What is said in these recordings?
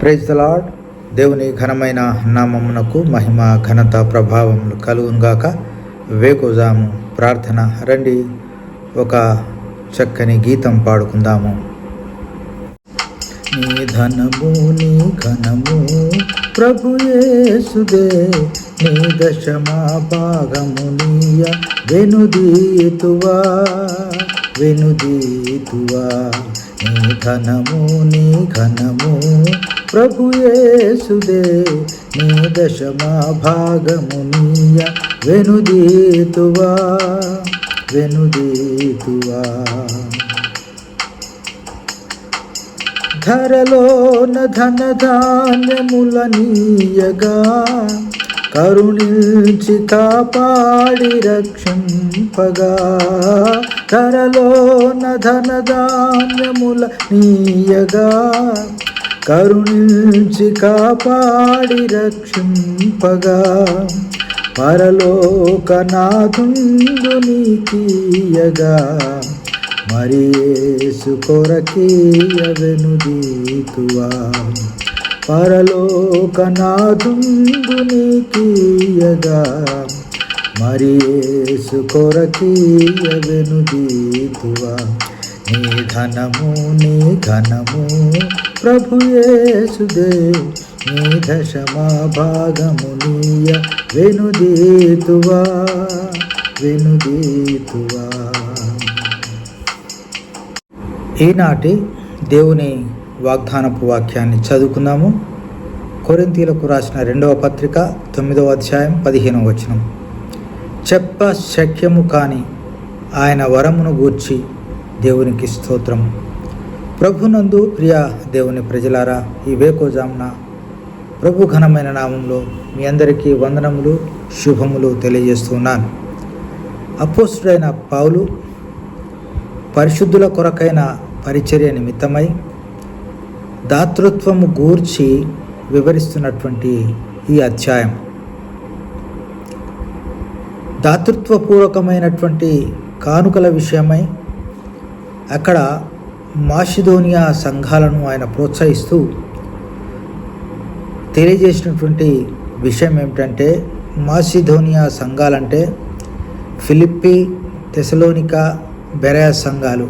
Praise lord దేవుని ఘనమైన నామమునకు మహిమ ఘనత ప్రభావములు కలుగునుగాక వేకుజాము ప్రార్థన రండి. ఒక చక్కని గీతం పాడుకుందాము. నీ ధనము నీ ఘనము ప్రభుయేసుదే నీ దశమా భాగము నీయ వెనుదీతువా వెనుదీతువా. నీ ధనము నీ ఘనము ప్రభుయేసుదే నీ దశమా భాగము నీయ వెనుదీతువా వెనుదీతువా. ధరలోన ధన ధాన్యముల నీయగా కరుణించి కాపాడి రక్షింపగా. ధరలోన ధన ధాన్యముల నీయగా కరుణించి కాపాడి రక్షింపగా. పరలోకనాథుందు నీకీయగా. మరి యేసు కొరకీయ వెనుదీతువా పరలోకనాథుండు నీకీయగా. మరి యేసు కొరకీయ వెనుదీతువా నీ ధనము నీ ఘనము ప్రభు యేసుదే నీ దశమా భాగమునీయ వెనుదీతువా వెనుదీతువా. ఈనాటి దేవుని వాగ్దానపు వాక్యాన్ని చదువుకుందాము. కొరింతీలకు రాసిన రెండవ పత్రిక తొమ్మిదవ అధ్యాయం పదిహేనవ వచనం. చెప్ప శక్యము కాని ఆయన వరమును గూర్చి దేవునికి స్తోత్రం ప్రభునందు ప్రియ దేవుని ప్రజలారా ఈ వేకోజామున ప్రభు ఘనమైన నామంలో మీ అందరికీ వందనములు శుభములు తెలియజేస్తున్నాను. అపోస్తుడైన పావులు పరిశుద్ధుల కొరకైన పరిచర్య నిమిత్తమై దాతృత్వము గూర్చి వివరిస్తున్నటువంటి ఈ అధ్యాయం. దాతృత్వపూర్వకమైనటువంటి కానుకల విషయమై అక్కడ మాషిదోనియా సంఘాలను ఆయన ప్రోత్సహిస్తూ తెలియజేసినటువంటి విషయం ఏమిటంటే మాసిధోనియా సంఘాలంటే ఫిలిప్పి తెసలోనికా బెరయా సంఘాలు.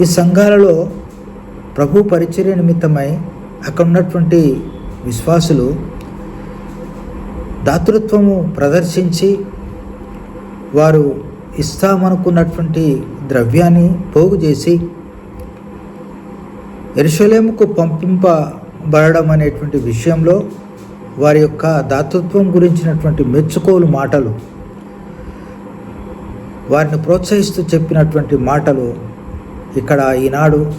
ఈ సంఘాలలో ప్రభు పరిచర్య నిమిత్తమై అక్కడ ఉన్నటువంటి విశ్వాసులు దాతృత్వము ప్రదర్శించి వారు ఇస్తామనుకున్నటువంటి ద్రవ్యాన్ని పోగు చేసి ఎరుషలేముకు పంపింపబడడం అనేటువంటి విషయంలో వారి యొక్క దాతృత్వం గురించినటువంటి మెచ్చుకోలు మాటలు వారిని ప్రోత్సహిస్తూ చెప్పినటువంటి మాటలు ఇక్కడ ఈనాడు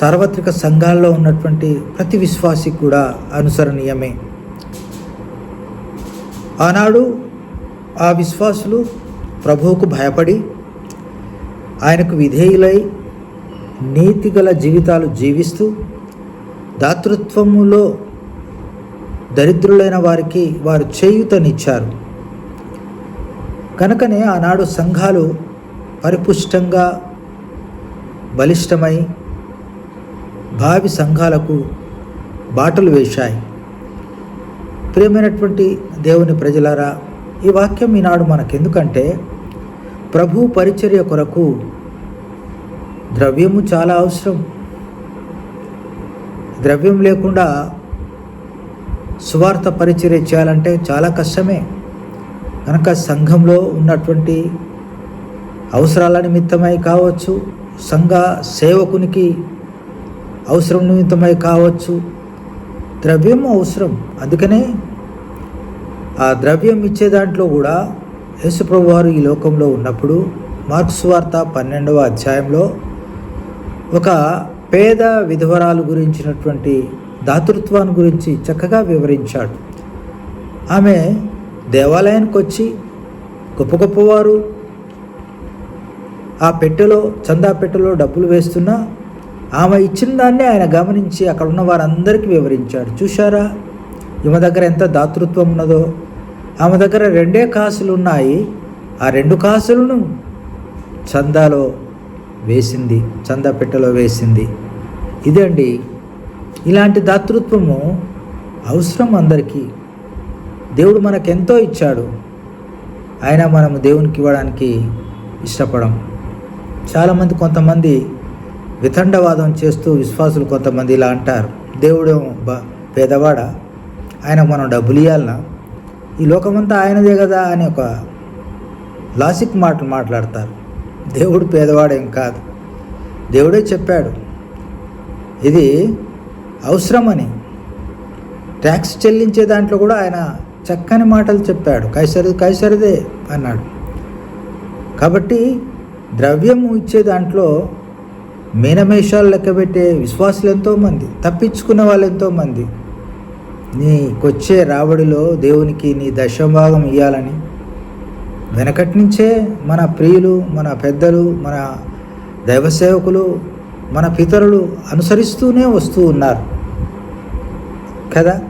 సార్వత్రిక సంఘాల్లో ఉన్నటువంటి ప్రతి విశ్వాసి కూడా అనుసరణీయమే. ఆనాడు ఆ విశ్వాసులు ప్రభువుకు భయపడి ఆయనకు విధేయులై నీతిగల జీవితాలు జీవిస్తూ దాతృత్వములో దరిద్రులైన వారికి వారు చేయుతనిచ్చారు. కనుకనే ఆనాడు సంఘాలు పరిపుష్టంగా బలిష్టమై భావి సంఘాలకు బాటలు వేశాయి. ప్రియమైనటువంటి దేవుని ప్రజలారా ఈ వాక్యం ఈనాడు మనకెందుకంటే ప్రభు పరిచర్య కొరకు ద్రవ్యము చాలా అవసరం. ద్రవ్యం లేకుండా సువార్త పరిచర్య చేయాలంటే చాలా కష్టమే. కనుక సంఘంలో ఉన్నటువంటి అవసరాల నిమిత్తమై కావచ్చు సంఘ సేవకునికి అవసరం నిమిత్తమై కావచ్చు ద్రవ్యం అవసరం. అందుకనే ఆ ద్రవ్యం ఇచ్చే దాంట్లో కూడా యేసుప్రభు వారు ఈ లోకంలో ఉన్నప్పుడు మార్క్స్ వార్త పన్నెండవ అధ్యాయంలో ఒక పేద విధవరాలు గురించినటువంటి దాతృత్వాన్ని గురించి చక్కగా వివరించాడు. ఆమె దేవాలయానికి వచ్చి గొప్ప గొప్పవారు ఆ పెట్టెలో చందా పెట్టెలో డబ్బులు వేస్తున్నా ఆమె ఇచ్చిన దాన్ని ఆయన గమనించి అక్కడ ఉన్న వారందరికీ వివరించాడు. చూశారా? ఈమె దగ్గర ఎంత దాతృత్వం ఉన్నదో? ఆమె దగ్గర రెండే కాసులు ఉన్నాయి. ఆ రెండు కాసులను చందాలో వేసింది చందా పెట్టెలో వేసింది. ఇదండి ఇలాంటి దాతృత్వము అవసరం అందరికీ. దేవుడు మనకెంతో ఇచ్చాడు. అయినా మనము దేవునికి ఇవ్వడానికి ఇష్టపడం. చాలామంది కొంతమంది వితండవాదం చేస్తూ విశ్వాసులు కొంతమంది ఇలా అంటారు. దేవుడు బ పేదవాడ? ఆయన మనం డబ్బులు ఇవ్వాలనా ఈ లోకమంతా ఆయనదే కదా అని ఒక లాసిక్ మాటలు మాట్లాడతారు. దేవుడు పేదవాడేం కాదు. దేవుడే చెప్పాడు. ఇది అవసరమని. ట్యాక్స్ చెల్లించే దాంట్లో కూడా ఆయన చక్కని మాటలు చెప్పాడు. కైసరి కైసరిదే అన్నాడు. కాబట్టి ద్రవ్యము ఇచ్చే దాంట్లో మీనమేషాలు లెక్కబెట్టే విశ్వాసులు ఎంతోమంది తప్పించుకునే వాళ్ళు ఎంతోమంది నీకొచ్చే రాబడిలో దేవునికి నీ దశభాగం ఇవ్వాలని వెనకటి నుంచే మన ప్రియులు మన పెద్దలు మన దైవ సేవకులు మన పితరులు అనుసరిస్తూనే వస్తూ ఉన్నారు. కదా?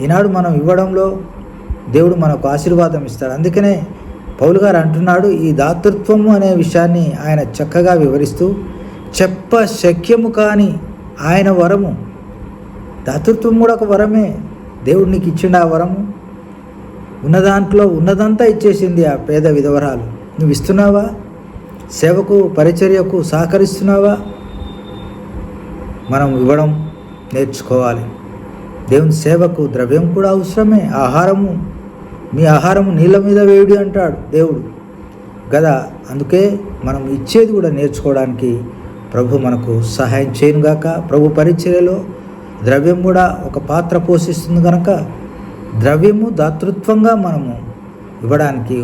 ఈనాడు మనం ఇవ్వడంలో దేవుడు మనకు ఆశీర్వాదం ఇస్తాడు. అందుకనే పౌలు గారు అంటున్నాడు ఈ దాతృత్వము అనే విషయాన్ని ఆయన చక్కగా వివరిస్తూ చెప్ప శక్యము కాని ఆయన వరము. దాతృత్వం కూడా ఒక వరమే. దేవుడు నీకు ఇచ్చిండు ఆ వరము? ఉన్న దాంట్లో ఉన్నదంతా ఇచ్చేసింది ఆ పేద విధవరాలు. నువ్వు ఇస్తున్నావా? సేవకు పరిచర్యకు సహకరిస్తున్నావా? మనం ఇవ్వడం నేర్చుకోవాలి. దేవుని సేవకు ద్రవ్యం కూడా అవసరమే. ఆహారము మీ ఆహారము నీళ్ళ మీద వేయుడి అంటాడు దేవుడు. కదా అందుకే మనం ఇచ్చేది కూడా నేర్చుకోవడానికి ప్రభు మనకు సహాయం చేయనుగాక. ప్రభు పరిచర్యలో ద్రవ్యం కూడా ఒక పాత్ర పోషిస్తుంది కనుక ద్రవ్యము దాతృత్వంగా మనము ఇవ్వడానికి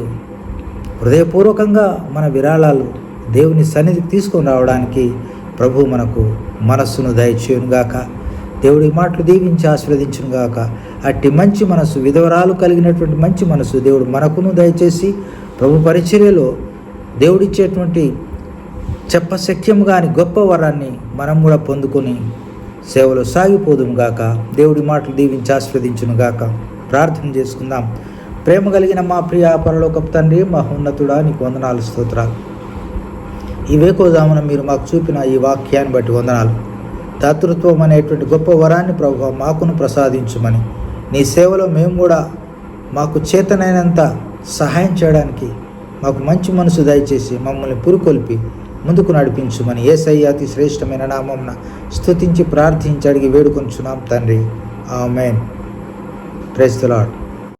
హృదయపూర్వకంగా మన విరాళాలు దేవుని సన్నిధికి తీసుకొని రావడానికి ప్రభు మనకు మనస్సును దయచేయునుగాక. దేవుడి మాటలు దీవించి ఆశీర్వదించునుగాక. అట్టి మంచి మనసు విధవరాలు కలిగినటువంటి మంచి మనసు దేవుడు మనకును దయచేసి ప్రభు పరిచర్యలో దేవుడిచ్చేటువంటి చెప్పశక్యము కాని గొప్ప వరాన్ని మనం కూడా పొందుకొని సేవలో సాగిపోదుముగాక దేవుడి మాటలు దీవించి ఆస్వాదించునుగాక ప్రార్థన చేసుకుందాం. ప్రేమ కలిగిన మా ప్రియ పరలోకపు తండ్రి మా ఉన్నతుడా నీకు వందనాలు స్తోత్రాలు. ఈ వేకోజామున మీరు మాకు చూపిన ఈ వాక్యాన్ని బట్టి వందనాలు. దాతృత్వం అనేటువంటి గొప్ప వరాన్ని ప్రభు మాకును ప్రసాదించుమని. నీ సేవలో మేము కూడా మాకు చేతనైనంత సహాయం చేయడానికి మాకు మంచి మనసు దయచేసి మమ్మల్ని పురుకొల్పి ముందుకు నడిపించుమని ఏసయ్య అతి శ్రేష్టమైన నామంన స్తుతించి ప్రార్థించి అడిగి వేడుకొంచున్నాం తండ్రి. ఆమెన్. Praise the Lord.